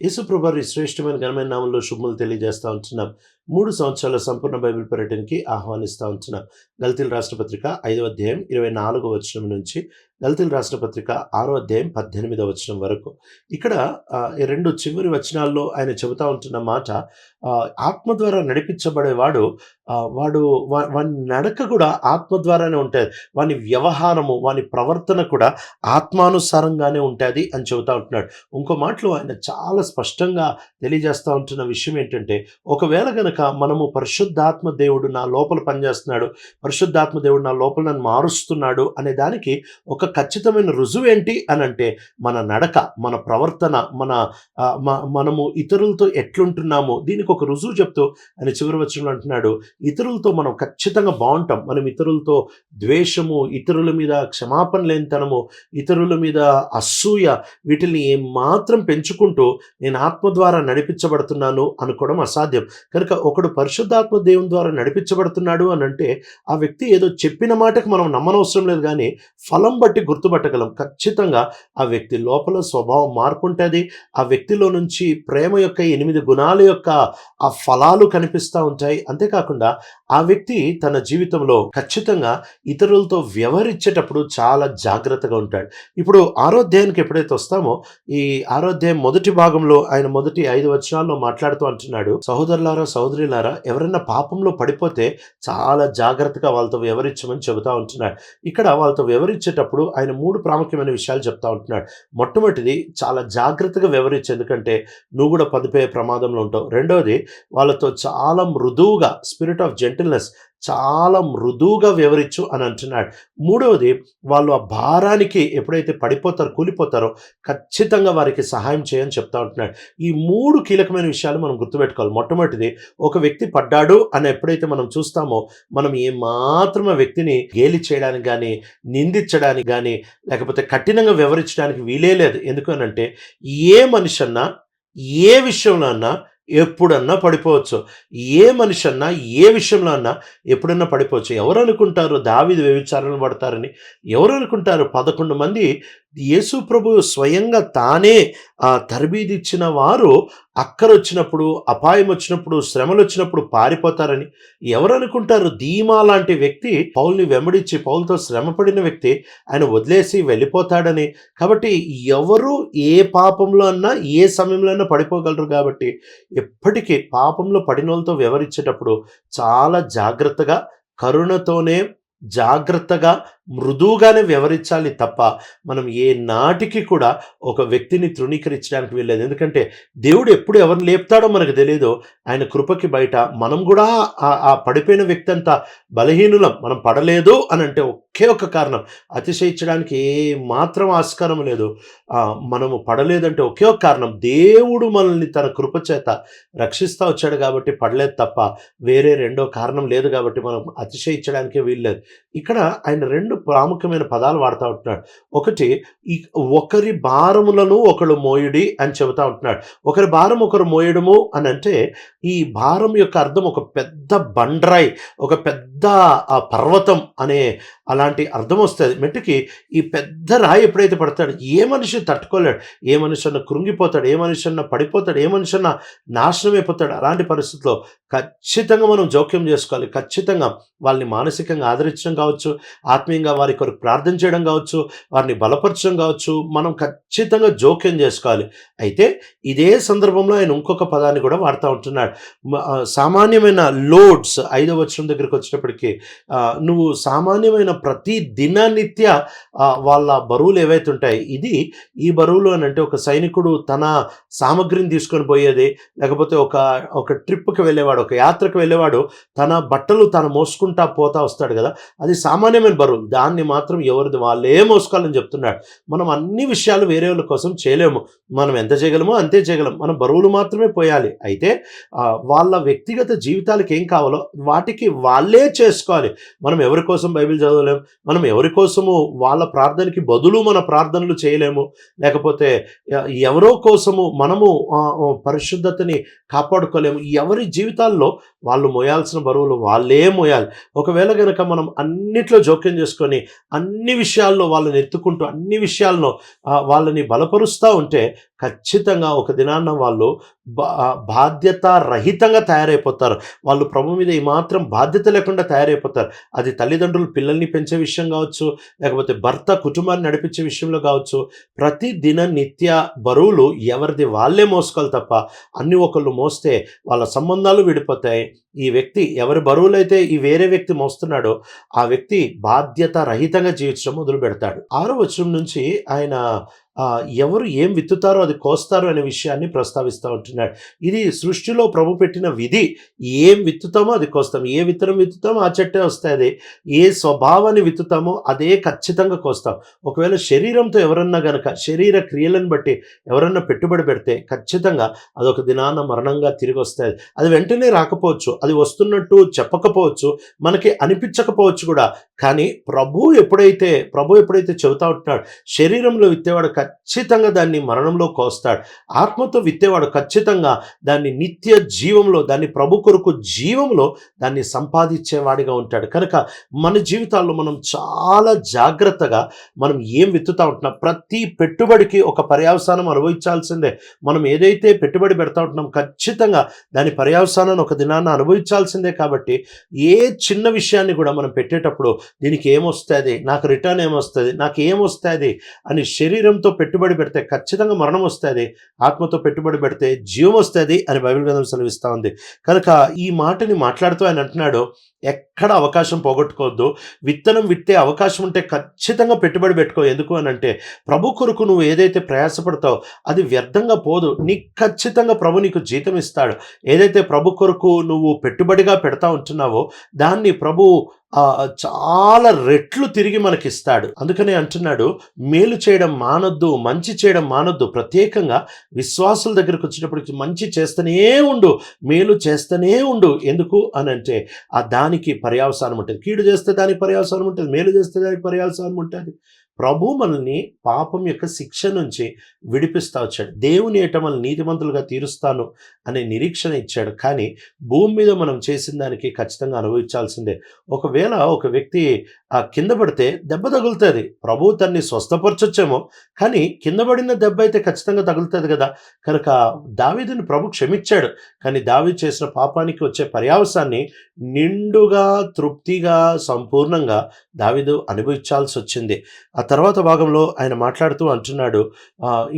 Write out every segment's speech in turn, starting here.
యేసుప్రభారి శ్రేష్టమైన ఘనమైన నామంలో శుభములు తెలియజేస్తా ఉంటున్నాం. మూడు సంవత్సరాల సంపూర్ణ బైబిల్ పర్యటనకి ఆహ్వానిస్తూ ఉంచిన గల్తీల రాష్ట్ర పత్రిక ఐదవ అధ్యాయం ఇరవై నాలుగో వచనం నుంచి గల్తీల రాష్ట్రపత్రిక ఆరో అధ్యాయం పద్దెనిమిదవ వచనం వరకు. ఇక్కడ ఈ రెండు చివరి వచనాల్లో ఆయన చెబుతా ఉంటున్న మాట ఆత్మ ద్వారా నడిపించబడేవాడు వాడు వా- వాని నడక కూడా ఆత్మ ద్వారానే ఉంటుంది వాని వ్యవహారము వాని ప్రవర్తన కూడా ఆత్మానుసారంగానే ఉంటుంది అని చెబుతా ఉంటున్నాడు. ఇంకో మాటలో ఆయన చాలా స్పష్టంగా తెలియజేస్తూ ఉంటున్న విషయం ఏంటంటే ఒకవేళ గనక మనము పరిశుద్ధాత్మ దేవుడు నా లోపల పనిచేస్తున్నాడు పరిశుద్ధాత్మ దేవుడు నా లోపల నన్ను మారుస్తున్నాడు అనే దానికి ఒక ఖచ్చితమైన రుజువు ఏంటి అని అంటే మన నడక మన ప్రవర్తన మన మనము ఇతరులతో ఎట్లుంటున్నామో దీనికి ఒక రుజువు చెప్తూ ఆయన చివరి వచనంలో అంటున్నాడు ఇతరులతో మనం ఖచ్చితంగా బాగుంటాం. మనం ఇతరులతో ద్వేషము ఇతరుల మీద క్షమాపణ లేనితనము ఇతరుల మీద అసూయ వీటిని ఏమాత్రం పెంచుకుంటూ నేను ఆత్మ ద్వారా నడిపించబడుతున్నాను అనుకోవడం అసాధ్యం. కనుక ఒకడు పరిశుద్ధాత్మ దేవుని ద్వారా నడిపించబడుతున్నాడు అని అంటే ఆ వ్యక్తి ఏదో చెప్పిన మాటకు మనం నమ్మనవసరం లేదు కానీ ఫలం బట్టి గుర్తుపట్టగలం. ఖచ్చితంగా ఆ వ్యక్తి లోపల స్వభావం మార్పు ఉంటుంది ఆ వ్యక్తిలో నుంచి ప్రేమ యొక్క ఎనిమిది గుణాల యొక్క ఆ ఫలాలు కనిపిస్తూ ఉంటాయి. అంతేకాకుండా ఆ వ్యక్తి తన జీవితంలో ఖచ్చితంగా ఇతరులతో వ్యవహరించేటప్పుడు చాలా జాగ్రత్తగా ఉంటాడు. ఇప్పుడు ఆరోధ్యానికి ఎప్పుడైతే వస్తామో ఈ ఆరోధ్యాయం మొదటి భాగంలో ఆయన మొదటి ఐదు వచనాల్లో మాట్లాడుతూ అంటున్నాడు సహోదరులారా సహోదరులారా ఎవరైనా పాపంలో పడిపోతే చాలా జాగ్రత్తగా వాళ్ళతో వ్యవహరించమని చెబుతా ఉంటున్నాడు. ఇక్కడ వాళ్ళతో వ్యవహరించేటప్పుడు ఆయన మూడు ప్రాముఖ్యమైన విషయాలు చెప్తా ఉంటున్నాడు. మొట్టమొదటిది చాలా జాగ్రత్తగా వివరించు ఎందుకంటే నువ్వు కూడా పదిపోయే ప్రమాదంలో ఉంటావు. రెండవది వాళ్ళతో చాలా మృదువుగా స్పిరిట్ ఆఫ్ జెంటిల్నెస్ చాలా మృదువుగా వివరించు అని అంటున్నాడు. మూడవది వాళ్ళు ఆ భారానికి ఎప్పుడైతే పడిపోతారో కూలిపోతారో ఖచ్చితంగా వారికి సహాయం చేయని చెప్తా ఉంటున్నాడు. ఈ మూడు కీలకమైన విషయాలు మనం గుర్తుపెట్టుకోవాలి. మొట్టమొదటిది ఒక వ్యక్తి పడ్డాడు అని ఎప్పుడైతే మనం చూస్తామో మనం ఏ మాత్రం ఆ వ్యక్తిని గేలి చేయడానికి కానీ నిందించడానికి కానీ లేకపోతే కఠినంగా వివరించడానికి వీలే లేదు. ఎందుకనంటే ఏ మనిషి అన్నా ఏ విషయంలో అన్నా ఎప్పుడన్నా పడిపోవచ్చు. ఏ మనిషి అన్నా ఏ విషయంలో అన్నా ఎప్పుడన్నా పడిపోవచ్చు. ఎవరు అనుకుంటారు దావిది వ్యభిచారణలు పడతారని? ఎవరు అనుకుంటారు పదకొండు మంది యేసు ప్రభు స్వయంగా తానే ఆ తరబీది ఇచ్చిన వారు అక్కరొచ్చినప్పుడు అపాయం వచ్చినప్పుడు శ్రమలు వచ్చినప్పుడు పారిపోతారని. ఎవరు అనుకుంటారు ధీమా లాంటి వ్యక్తి పౌల్ని వెంబడించి పౌలతో శ్రమపడిన వ్యక్తి ఆయన వదిలేసి వెళ్ళిపోతాడని. కాబట్టి ఎవరు ఏ పాపంలో అన్నా ఏ సమయంలో అన్నా పడిపోగలరు కాబట్టి ఎప్పటికీ పాపంలో పడిన వాళ్ళతో వ్యవహరించేటప్పుడు చాలా జాగ్రత్తగా కరుణతోనే జాగ్రత్తగా మృదువుగానే వ్యవహరించాలి తప్ప మనం ఏ నాటికి కూడా ఒక వ్యక్తిని తృణీకరించడానికి వెళ్ళలేదు ఎందుకంటే దేవుడు ఎప్పుడు ఎవరిని లేపుతాడో మనకు తెలియదు ఆయన కృపకి బయట మనం కూడా ఆ- పడిపోయిన వ్యక్తి అంతా బలహీనులం. మనం పడలేదు అని అంటే ఒకే ఒక కారణం. అతిశయించడానికి ఏ మాత్రం ఆస్కారం లేదు. మనము పడలేదంటే ఒకే ఒక కారణం. దేవుడు మనల్ని తన కృప చేత రక్షిస్తూ వచ్చాడు కాబట్టి పడలేదు తప్ప వేరే రెండో కారణం లేదు కాబట్టి మనం అతిశయించడానికే వీల్లేదు. ఇక్కడ ఆయన రెండు ప్రాముఖ్యమైన పదాలు వాడుతూ ఉంటున్నాడు. ఒకటి ఈ ఒకరి భారములను ఒకడు మోయుడి అని చెబుతా ఉంటున్నాడు. ఒకరి భారం ఒకరు మోయడము అని అంటే ఈ భారం యొక్క అర్థం ఒక పెద్ద బండరాయి ఒక పెద్ద పర్వతం అనే అలాంటి అర్థం వస్తుంది. మెట్టుకి ఈ పెద్ద రాయి ఎప్పుడైతే పడతాడు ఏ మనిషి తట్టుకోలేడు. ఏ మనిషి అన్న కృంగిపోతాడు ఏ మనిషి అన్న పడిపోతాడు ఏ మనిషి అన్న నాశనం అయిపోతాడు అలాంటి పరిస్థితిలో ఖచ్చితంగా మనం జోక్యం చేసుకోవాలి. ఖచ్చితంగా వాళ్ళని మానసికంగా ఆదరించడం కావచ్చు ఆత్మీయంగా వారి కొరకు ప్రార్థన చేయడం కావచ్చు వారిని బలపరచడం కావచ్చు మనం ఖచ్చితంగా జోక్యం చేసుకోవాలి. అయితే ఇదే సందర్భంలో ఆయన ఇంకొక పదాన్ని కూడా వాడుతూ ఉంటున్నాడు. సామాన్యమైన లోడ్స్ ఐదవ వచనం దగ్గరికి వచ్చేటప్పటికి నువ్వు సామాన్యమైన ప్రతి దిననిత్య నిత్య వాళ్ళ బరువులు ఏవైతే ఉంటాయి ఇది ఈ బరువులు అని అంటే ఒక సైనికుడు తన సామగ్రిని తీసుకొని పోయేది లేకపోతే ఒక ఒక ట్రిప్కి వెళ్ళేవాడు ఒక యాత్రకు వెళ్ళేవాడు తన బట్టలు తను మోసుకుంటా పోతా వస్తాడు కదా. అది సామాన్యమైన బరువు. దాన్ని మాత్రం ఎవరిది? వాళ్ళే మోసుకోవాలని చెప్తున్నాడు. మనం అన్ని విషయాలు వేరే వాళ్ళ కోసం చేయలేము. మనం ఎంత చేయగలమో అంతే చేయగలం. మనం బరువులు మాత్రమే పోయాలి. అయితే వాళ్ళ వ్యక్తిగత జీవితాలకు ఏం కావాలో వాటికి వాళ్ళే చేసుకోవాలి. మనం ఎవరి కోసం బైబిల్ చదవలేము మనం ఎవరి కోసము వాళ్ళ ప్రార్థనకి బదులు మన ప్రార్థనలు చేయలేము? లేకపోతే ఎవరో కోసము మనము పరిశుద్ధతని కాపాడుకోలేము? ఎవరి జీవితాల్లో వాళ్ళు మోయాల్సిన బరువులు వాళ్ళే మోయాలి. ఒకవేళ కనుక మనం అన్నిట్లో జోక్యం చేసుకొని అన్ని విషయాల్లో వాళ్ళని ఎత్తుకుంటూ అన్ని విషయాల్లో వాళ్ళని బలపరుస్తూ ఉంటే ఖచ్చితంగా ఒక దినాన్న వాళ్ళు బా బాధ్యత రహితంగా తయారైపోతారు. వాళ్ళు ప్రభు మీద ఏమాత్రం బాధ్యత లేకుండా తయారైపోతారు. అది తల్లిదండ్రులు పిల్లల్ని పెంచే విషయం కావచ్చు లేకపోతే భర్త కుటుంబాన్ని నడిపించే విషయంలో కావచ్చు ప్రతి దిన నిత్య బరువులు ఎవరిది వాళ్ళే మోసుకోవాలి తప్ప అన్ని ఒకళ్ళు మోస్తే వాళ్ళ సంబంధాలు విడిపోతాయి ఈ వ్యక్తి ఎవరి బరువులైతే ఈ వేరే వ్యక్తి మోస్తున్నాడో ఆ వ్యక్తి బాధ్యత రహితంగా జీవించడం మొదలు పెడతాడు ఆరో వచనం నుంచి ఆయన ఎవరు ఏం విత్తుతారో అది కోస్తారు అనే విషయాన్ని ప్రస్తావిస్తూ ఉంటున్నాడు. ఇది సృష్టిలో ప్రభు పెట్టిన విధి. ఏం విత్తుతామో అది కోస్తాం. ఏ విత్తనం విత్తుతామో ఆ చెట్టే వస్తుంది ఏ స్వభావాన్ని విత్తుతామో అదే ఖచ్చితంగా కోస్తాం. ఒకవేళ శరీరంతో ఎవరన్నా గనక శరీర క్రియలను బట్టి ఎవరన్నా పెట్టుబడి పెడితే ఖచ్చితంగా అదొక దినాన మరణంగా తిరిగి వస్తుంది అది వెంటనే రాకపోవచ్చు. అది వస్తున్నట్టు చెప్పకపోవచ్చు. మనకి అనిపించకపోవచ్చు కూడా. కానీ ప్రభు ఎప్పుడైతే ప్రభు ఎప్పుడైతే చెబుతా ఉంటున్నాడు శరీరంలో విత్తేవాడు ఖచ్చితంగా దాన్ని మరణంలో కోస్తాడు. ఆత్మతో విత్తేవాడు ఖచ్చితంగా దాన్ని నిత్య జీవంలో దాన్ని ప్రభు కొరకు జీవంలో దాన్ని సంపాదించేవాడిగా ఉంటాడు. కనుక మన జీవితాల్లో మనం చాలా జాగ్రత్తగా మనం ఏం విత్తుతా ఉంటున్నాం? ప్రతి పెట్టుబడికి ఒక పర్యావసానం అనుభవించాల్సిందే. మనం ఏదైతే పెట్టుబడి పెడతా ఉంటున్నాం ఖచ్చితంగా దాని పర్యావసానాన్ని ఒక దినాన్ని అనుభవించాల్సిందే కాబట్టి ఏ చిన్న విషయాన్ని కూడా మనం పెట్టేటప్పుడు దీనికి ఏమొస్తుంది? నాకు రిటర్న్ ఏమొస్తుంది? నాకు ఏమొస్తుంది? అని శరీరంతో పెట్టుబడి పెడితే ఖచ్చితంగా మరణం వస్తుంది ఆత్మతో పెట్టుబడి పెడితే జీవం వస్తుంది అని బైబిల్ గ్రంథం సెలవిస్తూ ఉంది. కనుక ఈ మాటని మాట్లాడుతూ ఆయన అంటున్నాడు ఎక్కడ అవకాశం పోగొట్టుకోవద్దు. విత్తనం విత్తే అవకాశం ఉంటే ఖచ్చితంగా పెట్టుబడి పెట్టుకో. ఎందుకు అని అంటే ప్రభు కొరకు నువ్వు ఏదైతే ప్రయాసపడతావో అది వ్యర్థంగా పోదు. నీకు ఖచ్చితంగా ప్రభు నీకు జీతం ఇస్తాడు. ఏదైతే ప్రభు కొరకు నువ్వు పెట్టుబడిగా పెడతా ఉంటున్నావో దాన్ని ప్రభు చాలా రెట్లు తిరిగి మనకిస్తాడు. అందుకనే అంటున్నాడు మేలు చేయడం మానొద్దు మంచి చేయడం మానొద్దు. ప్రత్యేకంగా విశ్వాసుల దగ్గరకు వచ్చినప్పటికి మంచి చేస్తూనే ఉండు మేలు చేస్తూనే ఉండు. ఎందుకు అని అంటే ఆ దానికి పర్యావసానం ఉంటుంది. కీడు చేస్తే దానికి పర్యావసానం ఉంటుంది. మేలు చేస్తే దానికి పర్యావసానం ఉంటుంది. ప్రభు మనల్ని పాపం యొక్క శిక్ష నుంచి విడిపిస్తా వచ్చాడు. దేవుని ఏట మనల్ని నీతిమంతులుగా తీరుస్తాను అనే నిరీక్షణ ఇచ్చాడు. కానీ భూమి మీద మనం చేసిన దానికి ఖచ్చితంగా అనుభవించాల్సిందే. ఒకవేళ ఒక వ్యక్తి ఆ కింద పడితే దెబ్బ తగులుతుంది. ప్రభు తన్ని స్వస్థపరచొచ్చేమో. కానీ కింద పడిన దెబ్బ అయితే ఖచ్చితంగా తగులుతుంది కదా. కనుక దావీదుని ప్రభు క్షమించాడు. కానీ దావీ చేసిన పాపానికి వచ్చే పర్యావసాన్ని నిండుగా తృప్తిగా సంపూర్ణంగా దావీదు అనుభవించాల్సి వచ్చింది ఆ తర్వాత భాగంలో ఆయన మాట్లాడుతూ అంటున్నాడు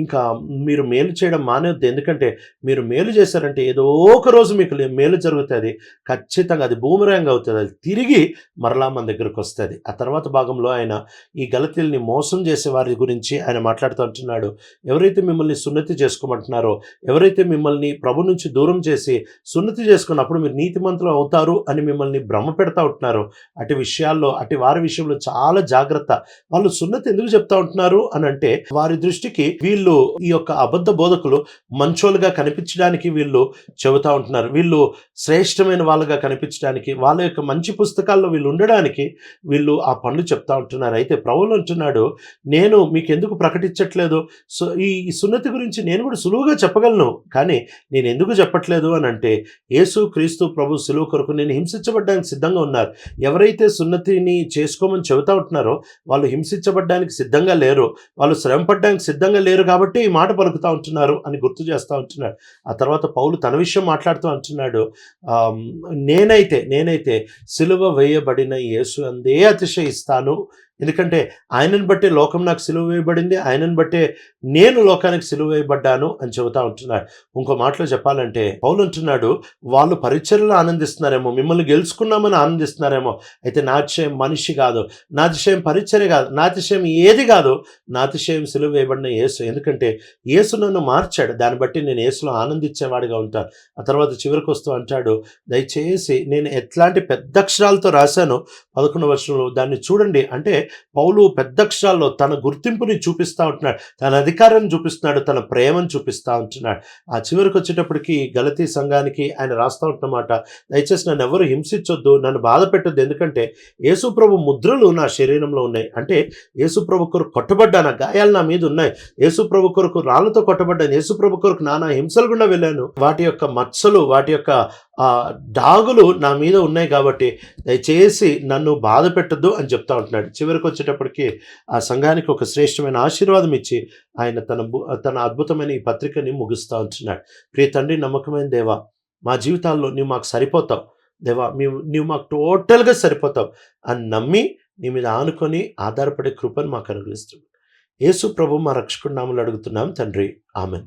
ఇంకా మీరు మేలు చేయడం మానేవద్దు ఎందుకంటే మీరు మేలు చేశారంటే ఏదో ఒక రోజు మీకు మేలు జరుగుతుంది. ఖచ్చితంగా అది బూమరాంగ్ అవుతుంది. అది తిరిగి మరలా మన దగ్గరకు వస్తుంది. ఆ తర్వాత భాగంలో ఆయన ఈ గలతీల్ని మోసం చేసే వారి గురించి ఆయన మాట్లాడుతూ అంటున్నాడు ఎవరైతే మిమ్మల్ని సున్నతి చేసుకోమంటున్నారో ఎవరైతే మిమ్మల్ని ప్రభు నుంచి దూరం చేసి సున్నతి చేసుకున్నప్పుడు మీరు నీతిమంతులు అవుతారు అని మిమ్మల్ని భ్రమ పెడతా ఉంటున్నారు అటు విషయాల్లో అటు వారి విషయంలో చాలా జాగ్రత్త. వాళ్ళు సున్నతి ఎందుకు చెప్తా ఉంటున్నారు అని అంటే వారి దృష్టికి వీళ్ళు ఈ యొక్క అబద్ధ బోధకులు మంచోలుగా కనిపించడానికి వీళ్ళు చెబుతా ఉంటున్నారు. వీళ్ళు శ్రేష్టమైన వాళ్ళుగా కనిపించడానికి వాళ్ళ యొక్క మంచి పుస్తకాల్లో వీళ్ళు ఉండడానికి వీళ్ళు ఆ పనులు చెప్తా ఉంటున్నారు. అయితే ప్రభువులు అంటున్నాడు నేను మీకు ఎందుకు ప్రకటించట్లేదు? సో ఈ ఈ సున్నతి గురించి నేను కూడా సులువుగా చెప్పగలను కానీ నేను ఎందుకు చెప్పట్లేదు? అని అంటే యేసు క్రీస్తు ప్రభు సులువు కొరకు నేను హింసించబడ్డానికి సిద్ధంగా ఉన్నారు. ఎవరైతే సున్నతిని చేసుకోమని చెబుతా ఉంటున్నారో వాళ్ళు హింసించబడ్డ హింసించబడ్డానికి సిద్ధంగా లేరు. వాళ్ళు శ్రమ పడడానికి సిద్ధంగా లేరు కాబట్టి ఈ మాట పలుకుతూ ఉంటున్నారు అని గుర్తు చేస్తూ ఉంటున్నాడు. ఆ తర్వాత పౌలు తన విషయం మాట్లాడుతూ అంటున్నాడు. నేనైతే నేనైతే సిలువ వేయబడిన యేసు అందే అతిశయిస్తాను. ఎందుకంటే ఆయనను బట్టే లోకం నాకు సిలువ వేయబడింది ఆయనను బట్టే నేను లోకానికి సిలువ వేయబడ్డాను అని చెబుతా ఉంటున్నాడు. ఇంకో మాటలో చెప్పాలంటే పౌలు అంటున్నాడు వాళ్ళు పరిచర్లు ఆనందిస్తున్నారేమో మిమ్మల్ని గెలుచుకున్నామని ఆనందిస్తున్నారేమో. అయితే నాతిశయం మనిషి కాదు నాతిశయం పరిచర్య కాదు నాతిశయం ఏది కాదు నాతిశయం సిలువ వేయబడిన యేసు. ఎందుకంటే యేసు నన్ను మార్చాడు దాన్ని బట్టి నేను యేసులో ఆనందించేవాడిగా ఉంటాను. ఆ తర్వాత చివరికి వస్తూ అంటాడు దయచేసి నేను ఎట్లాంటి పెద్ద అక్షరాలతో రాశాను పదకొండు వర్షంలో దాన్ని చూడండి. అంటే పౌలు పెద్దక్షరాల్లో తన గుర్తింపుని చూపిస్తూ ఉంటున్నాడు. తన అధికారాన్ని చూపిస్తున్నాడు. తన ప్రేమను చూపిస్తూ ఉంటున్నాడు. ఆ చివరికి వచ్చేటప్పటికి గలతీ సంఘానికి ఆయన రాస్తూ ఉంటున్నమాట దయచేసి నన్ను ఎవరు హింసించొద్దు నన్ను బాధ పెట్టొద్దు. ఎందుకంటే యేసుప్రభు ముద్రలు నా శరీరంలో ఉన్నాయి. అంటే యేసుప్రభు కొరకు కొట్టబడ్డా నా గాయాలు నా మీద ఉన్నాయి. యేసుప్రభు కొరకు రాళ్ళతో కొట్టబడ్డాను యేసుప్రభు కొరకు నానా హింసలు గుండా వెళ్ళాను. వాటి యొక్క మచ్చలు వాటి యొక్క ఆ డాగులు నా మీద ఉన్నాయి కాబట్టి దయచేసి నన్ను బాధ పెట్టద్దు అని చెప్తా ఉంటున్నాడు. చివరికి వచ్చేటప్పటికి ఆ సంఘానికి ఒక శ్రేష్టమైన ఆశీర్వాదం ఇచ్చి ఆయన తన తన అద్భుతమైన ఈ పత్రికని ముగిస్తూ ఉంటున్నాడు. ప్రియ తండ్రి నమ్మకమైన దేవా మా జీవితాల్లో నువ్వు మాకు సరిపోతావు. దేవా మేము నువ్వు మాకు టోటల్గా సరిపోతావు అని నమ్మి నీ మీద ఆనుకొని ఆధారపడే కృపను మాకు అనుగ్రహిస్తుంది యేసు ప్రభు మా రక్షకుడు నామలు అడుగుతున్నాం. తండ్రి ఆమెన్.